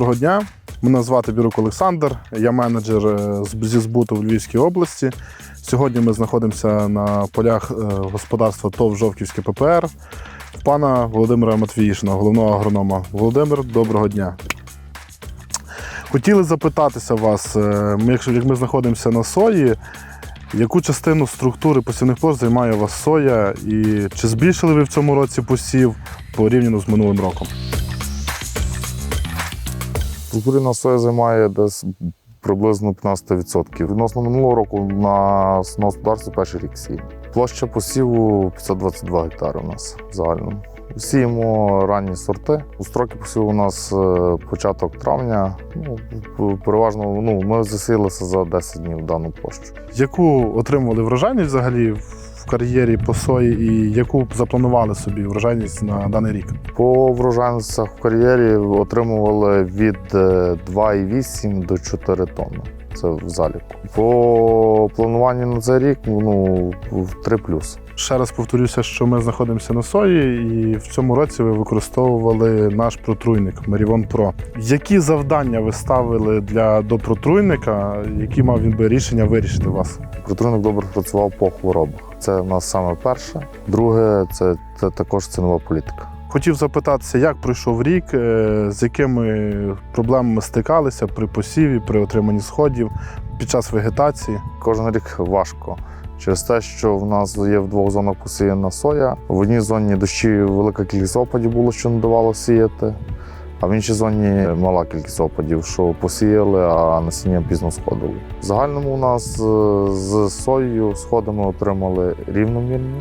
Доброго дня. Мене звати Бірук Олександр, я менеджер е, зі збуту в Львівській області. Сьогодні ми знаходимося на полях е, господарства ТОВ Жовківське ППР в пана Володимира Матвіїшина, головного агронома. Володимир, доброго дня. Хотіли запитатися вас, е, якщо як ми знаходимося на сої, яку частину структури посівних площ займає у вас соя, і чи збільшили ви в цьому році посів порівняно з минулим роком? Структурна соя займає десь приблизно 15%. Відносно минулого року на, господарстві перший рік сіємо. Площа посіву 522 гектари у нас в загальному. Сіємо ранні сорти. У строки посіву у нас е, початок травня. Ну, переважно ну, ми засіялися за 10 днів дану площу. Яку отримували врожайність взагалі в кар'єрі по сої, і яку запланували собі врожайність на даний рік? По врожайностях в кар'єрі отримували від е, 2,8 до 4 тонни. Це в заліку. По плануванню на цей рік ну, в 3 плюс. Ще раз повторюся, що ми знаходимося на сої, і в цьому році ви використовували наш протруйник Merivon Pro. Які завдання ви ставили для до протруйника, які мав він би рішення вирішити у вас? Протруйник добре працював по хворобах. Це в нас саме перше. Друге, це, це також цінова політика. Хотів запитатися, як пройшов рік, е, з якими проблемами стикалися при посіві, при отриманні сходів під час вегетації. Кожен рік важко. Через те, що в нас є в двох зонах посіяна соя. В одній зоні дощі велика кількість опадів було, що не давало сіяти, а в іншій зоні мала кількість опадів, що посіяли, а насіння пізно сходило. В загальному у нас е, з соєю сходами отримали рівномірні.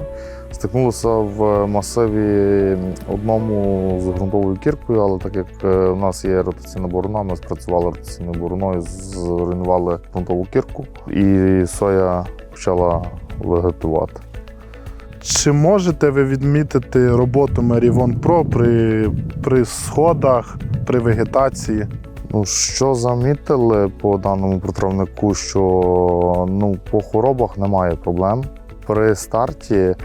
Стикнулися в масиві одному з ґрунтовою кіркою, але так як е, у нас є ротаційна борона, ми спрацювали ротаційною бороною, зруйнували ґрунтову кірку, і соя почала вегетувати. Чи можете ви відмітити роботу Merivon Pro при, при сходах, при вегетації? Ну, що замітили по даному протравнику, що ну, по хворобах немає проблем. При старті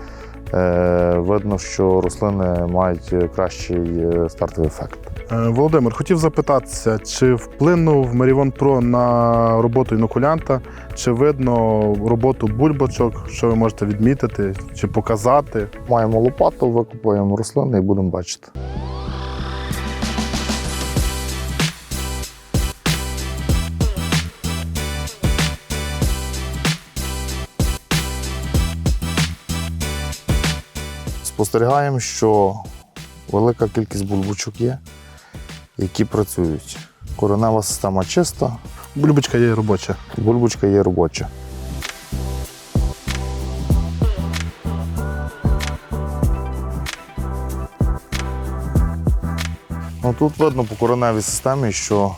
е, видно, що рослини мають кращий е, стартовий ефект. Е, Володимир, хотів запитатися, чи вплинув Merivon Pro на роботу інокулянта, чи видно роботу бульбочок, що ви можете відмітити чи показати? Маємо лопату, викопуємо рослини і будемо бачити. Спостерігаємо, що велика кількість бульбочок є, які працюють. Коренева система чиста, Бульбочка є робоча. бульбочка є робоча. Ну, тут видно по кореневій системі, що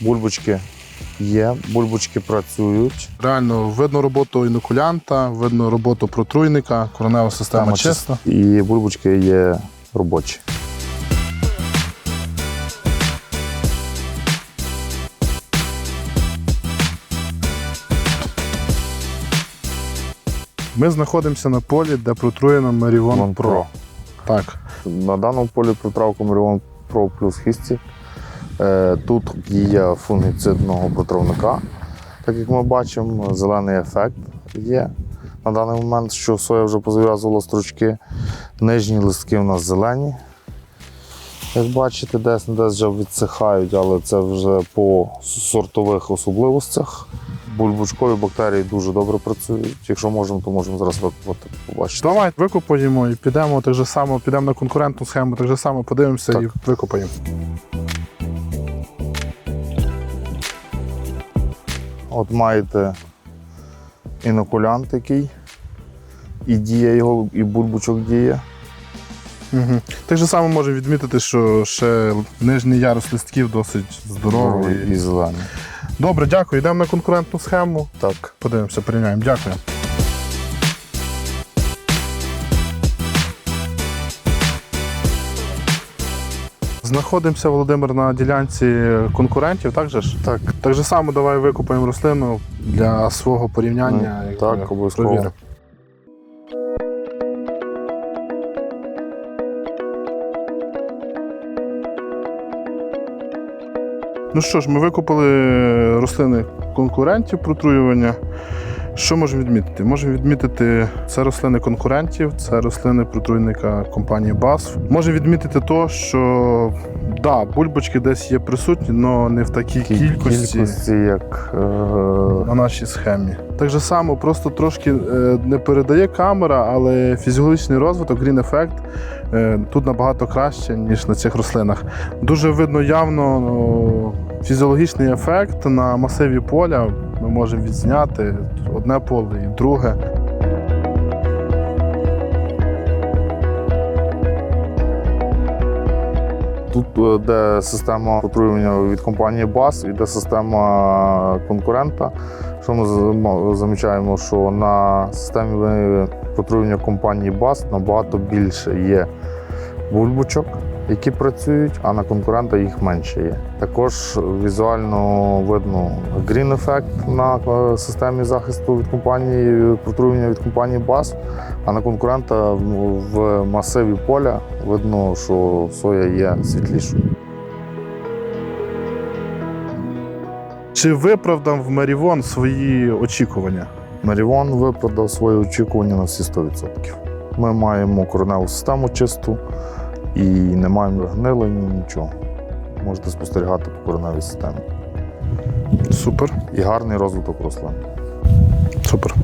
бульбочки є, бульбочки працюють. Реально видно роботу інокулянта, видно роботу протруйника, коронева система Система чиста. І бульбочки є робочі. Ми знаходимося на полі, де протруєна Merivon Вон Pro. Так. На даному полі протравку Міріон Pro плюс хісті. Е, Тут дія фунгіцидного протравника. Так як ми бачимо, зелений ефект є. На даний момент, що соя вже позв'язувала стручки, нижні листки у нас зелені. Як бачите, десь не десь вже відсихають, але це вже по сортових особливостях. Бульбочкові бактерії дуже добре працюють. Якщо можемо, то можемо зараз викопати, побачити. Давай викопаємо і підемо так же само, підемо на конкурентну схему, так же само подивимося Так. і викопаємо. От маєте інокулянт який, і діє його, і бульбочок діє. Угу. Так же само можемо відмітити, що ще нижній ярус листків досить здоровий. і зелений. Добре, дякую. Йдемо на конкурентну схему. Так. Подивимося, порівняємо. Дякую. Знаходимося, Володимир, на ділянці конкурентів, так же ж? Так. Так же само давай викупаємо рослину для свого порівняння. Ну, так, обов'язково. Ну що ж, ми викупили рослини конкурентів протруювання. Що можемо відмітити? Можемо відмітити це рослини конкурентів, це рослини протруйника компанії BASF. Можемо відмітити то, що да, бульбочки десь є присутні, але не в такій кількості, кількості як е, на нашій схемі. Так же само, просто трошки е, не передає камера, але фізіологічний розвиток, Green Effect е, тут набагато краще, ніж на цих рослинах. Дуже видно явно фізіологічний ефект на масиві поля. Ми можемо відзняти одне поле і друге. Тут е, де система отруювання від компанії BAS, іде система конкурента. Що ми замічаємо, що на системі отруювання компанії BAS набагато більше є бульбочок, які працюють, а на конкурента їх менше є. Також візуально видно green ефект на е, системі захисту від компанії протруєння від компанії BAS, а на конкурента в- в масиві поля видно, що соя є світлішою. Чи виправдав Мерівон свої очікування? Мерівон виправдав свої очікування на всі 100%. Ми маємо кореневу систему чисту і не маємо гнилень, нічого. Можете спостерігати по кореневій системі. Супер. І гарний розвиток рослин. Супер.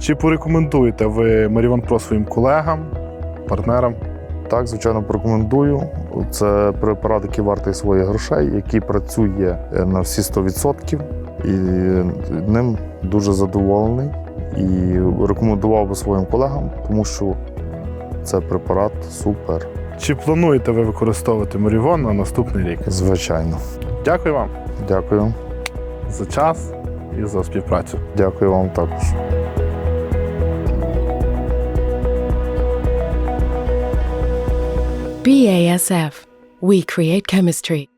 Чи порекомендуєте ви Мерівон Про своїм колегам, партнерам? Так, звичайно, порекомендую. Це препарат, який вартий своїх грошей, який працює е, на всі 100%. І ним дуже задоволений. І рекомендував би своїм колегам, тому що це препарат супер. Чи плануєте ви використовувати Морівон на наступний рік? Звичайно. Дякую вам Дякую. за час і за співпрацю. Дякую вам також. BASF. We create chemistry.